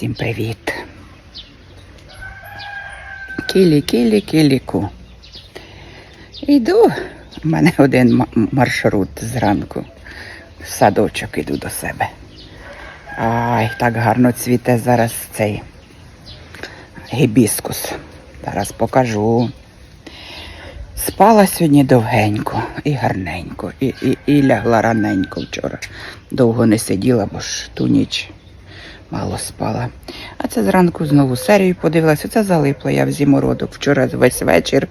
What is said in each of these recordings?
Всім привіт. Кілі, кілі, кіліку. Йду. У мене один маршрут зранку. В садочок іду до себе. Ай, так гарно цвіте зараз цей гібіскус. Зараз покажу. Спала сьогодні довгенько і гарненько, і, і, і лягла раненько вчора. Довго не сиділа, бо ж ту ніч мало спала. А це зранку знову серію подивилася. Це залипла я в зімородок. Вчора весь вечір.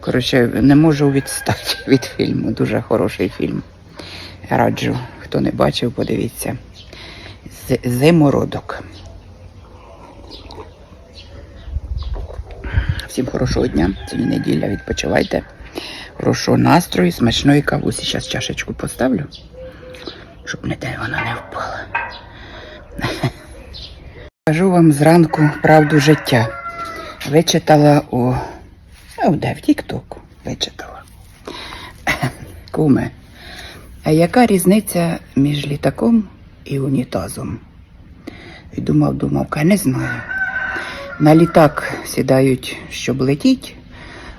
Коротше, не можу відстати від фільму. Дуже хороший фільм. Раджу, хто не бачив, подивіться. З- Зимородок. Всім хорошого дня. Сьогодні неділя, відпочивайте. Хорошого настрою, смачної кавусі. Зараз чашечку поставлю, щоб не де вона не впала. Кажу вам зранку правду життя. Вичитала у. А де в Тік-Току вичитала. Куме. А яка різниця між літаком і унітазом? І думав, думав, ка не знаю. На літак сідають, щоб летіть,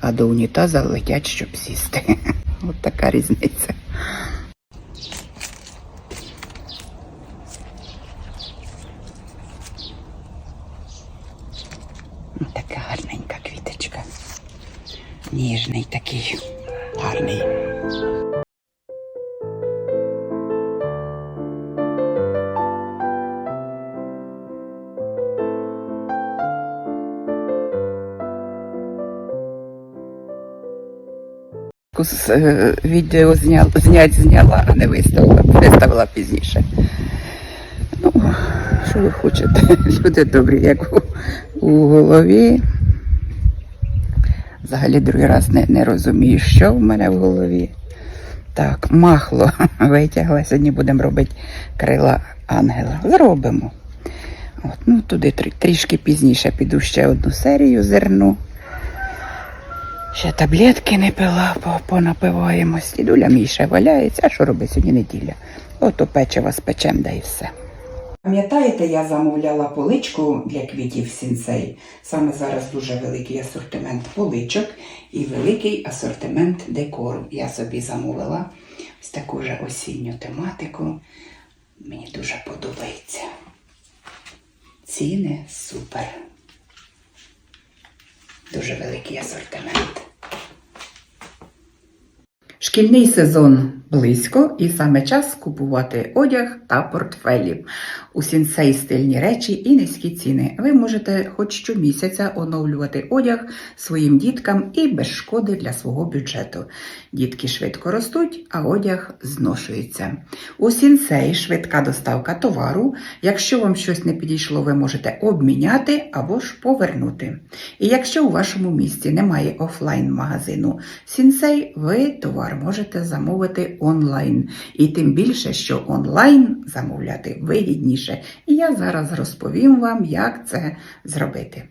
а до унітаза летять, щоб сісти. От така різниця. Ось Така гарненька квіточка. Ніжний такий, гарний. Е, Відео зняла, знять зняла, а не виставила. Виставила пізніше. Ну, що ви хочете? Люди добрі, як у, у голові. Взагалі другий раз не, не розумію, що в мене в голові. Так, махло витягла. Сьогодні будемо робити крила ангела. Зробимо. От, ну, туди трі- трішки пізніше піду ще одну серію зерну. Ще таблетки не пила, понапиваємось. Дідуля мій ще валяється, а що робить сьогодні неділя? Ото печиво спечем, да і все. Пам'ятаєте, я замовляла поличку для квітів сінсей. Саме зараз дуже великий асортимент поличок і великий асортимент декору. Я собі замовила ось таку вже осінню тематику. Мені дуже подобається. Ціни супер. Дуже великий асортимент. Шкільний сезон близько і саме час купувати одяг та портфелі. У сінсей стильні речі і низькі ціни. Ви можете хоч щомісяця оновлювати одяг своїм діткам і без шкоди для свого бюджету. Дітки швидко ростуть, а одяг зношується. У сінсей швидка доставка товару. Якщо вам щось не підійшло, ви можете обміняти або ж повернути. І якщо у вашому місті немає офлайн-магазину Сінсей, ви товар можете замовити онлайн. І тим більше, що онлайн замовляти вигідніше. І я зараз розповім вам, як це зробити.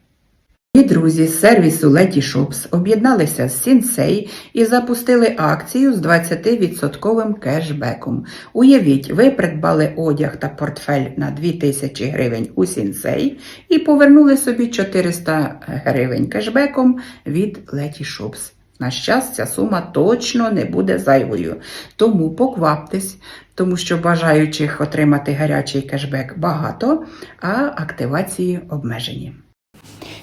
І друзі з сервісу Leti Shops об'єдналися з Сінсей і запустили акцію з 20% кешбеком. Уявіть, ви придбали одяг та портфель на 2000 гривень у Сінсей і повернули собі 400 гривень кешбеком від Leti Shops. На щастя, сума точно не буде зайвою. Тому покваптесь, тому що бажаючих отримати гарячий кешбек багато, а активації обмежені.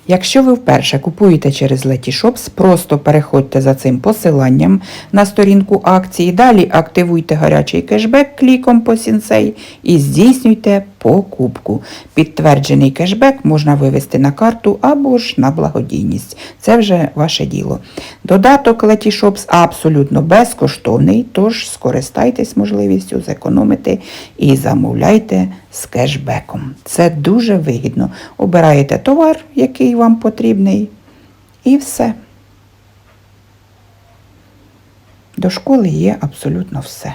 Якщо ви вперше купуєте через Letyshops, просто переходьте за цим посиланням на сторінку акції, далі активуйте гарячий кешбек кліком по сінсей і здійснюйте покупку. Підтверджений кешбек можна вивести на карту або ж на благодійність. Це вже ваше діло. Додаток Letyshops абсолютно безкоштовний, тож скористайтесь можливістю зекономити і замовляйте з кешбеком. Це дуже вигідно. Обираєте товар, який вам потрібний, і все. До школи є абсолютно все.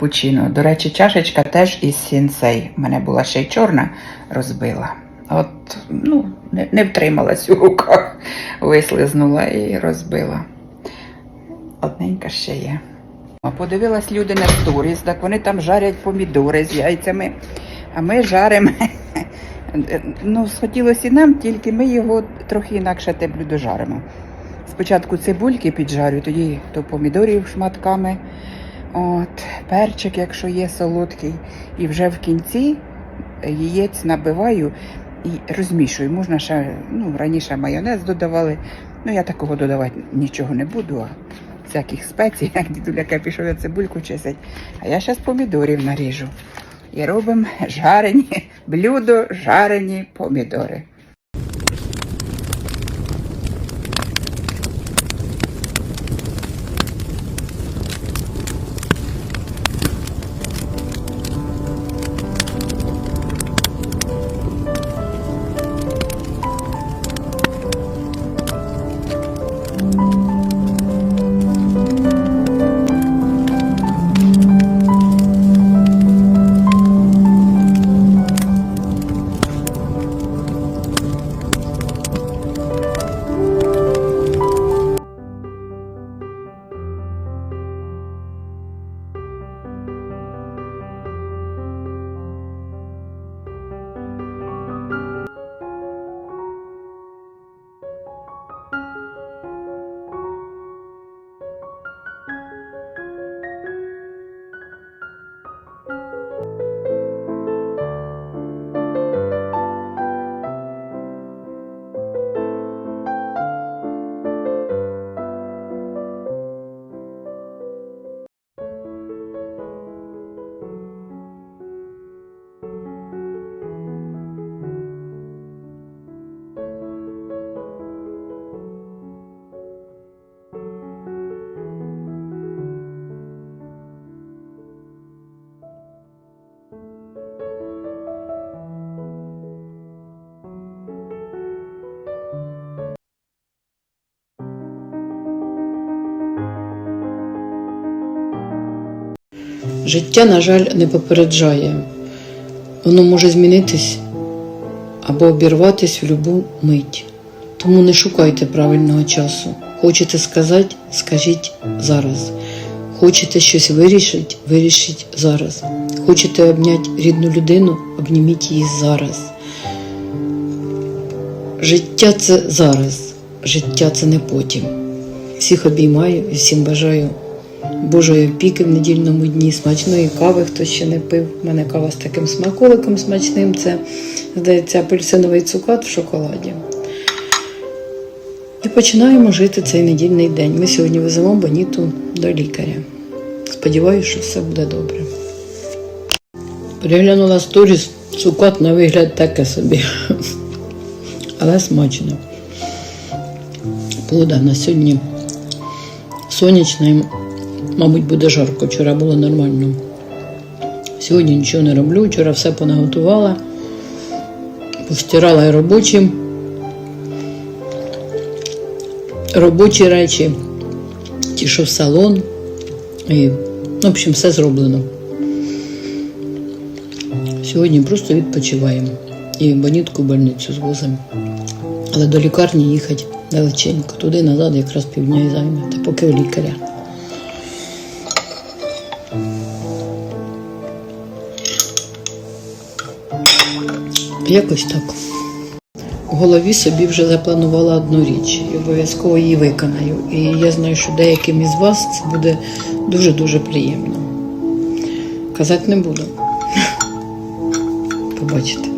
Капучино. До речі, чашечка теж із сінсей. У мене була ще й чорна розбила. От, ну, не, не втрималась у руках, вислизнула і розбила. Одненька ще є. Подивилась люди на сторіс, так вони там жарять помідори з яйцями, а ми жаримо. Ну, схотілося і нам, тільки ми його трохи інакше те блюдо жаримо. Спочатку цибульки піджарю, тоді то помідорів шматками, от, перчик, якщо є солодкий. І вже в кінці яєць набиваю і розмішую. Можна ще, ну, раніше майонез додавали. Ну, я такого додавати нічого не буду, а всяких спецій, як дідуляка пішов я цибульку чистить. А я зараз помідорів наріжу. І робимо жарені блюдо, жарені помідори. Життя, на жаль, не попереджає. Воно може змінитись або обірватись в будь-яку мить. Тому не шукайте правильного часу. Хочете сказати, скажіть зараз. Хочете щось вирішити, вирішіть зараз. Хочете обняти рідну людину, обніміть її зараз. Життя це зараз, життя це не потім. Всіх обіймаю і всім бажаю Божої опіки в недільному дні, смачної кави, хто ще не пив. У мене кава з таким смаколиком смачним. Це, здається, апельсиновий цукат в шоколаді. І починаємо жити цей недільний день. Ми сьогодні веземо Боніту до лікаря. Сподіваюся, що все буде добре. Переглянула сторіс, цукат на вигляд таке собі. Але смачно. Погода на сьогодні сонячна. Мабуть, буде жарко. Вчора було нормально. Сьогодні нічого не роблю. Вчора все понаготувала, постирала і робочі, робочі речі, ті, що в салон. І, в общем, все зроблено. Сьогодні просто відпочиваємо. І бонітку в больницю звозимо. Але до лікарні їхати далеченько. Туди назад якраз півдня і займе. Та поки у лікаря. Якось так. В голові собі вже запланувала одну річ і обов'язково її виконаю. І я знаю, що деяким із вас це буде дуже-дуже приємно. Казати не буду. Побачите.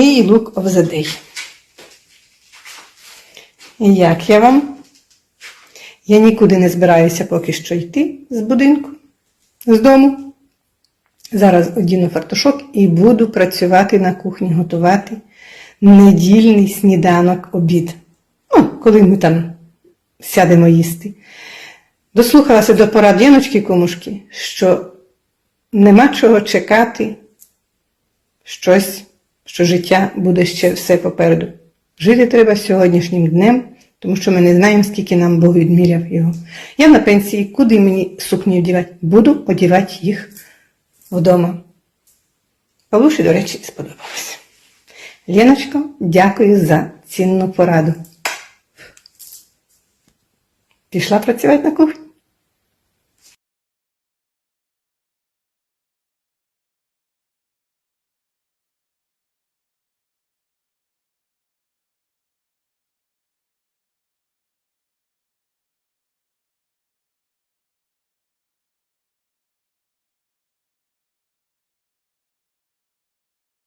Мій лук овзадий. Як я вам? Я нікуди не збираюся поки що йти з будинку, з дому. Зараз одіну фартушок і буду працювати на кухні, готувати недільний сніданок обід. Ну, коли ми там сядемо їсти. Дослухалася до порад Яночки Комушки, що нема чого чекати щось, що життя буде ще все попереду. Жити треба сьогоднішнім днем тому що ми не знаємо, скільки нам Бог відміряв його. Я на пенсії, куди мені сукні одягати? Буду одягати їх вдома. Павлуші, до речі, сподобалося. Леночко, дякую за цінну пораду. Пішла працювати на кухні.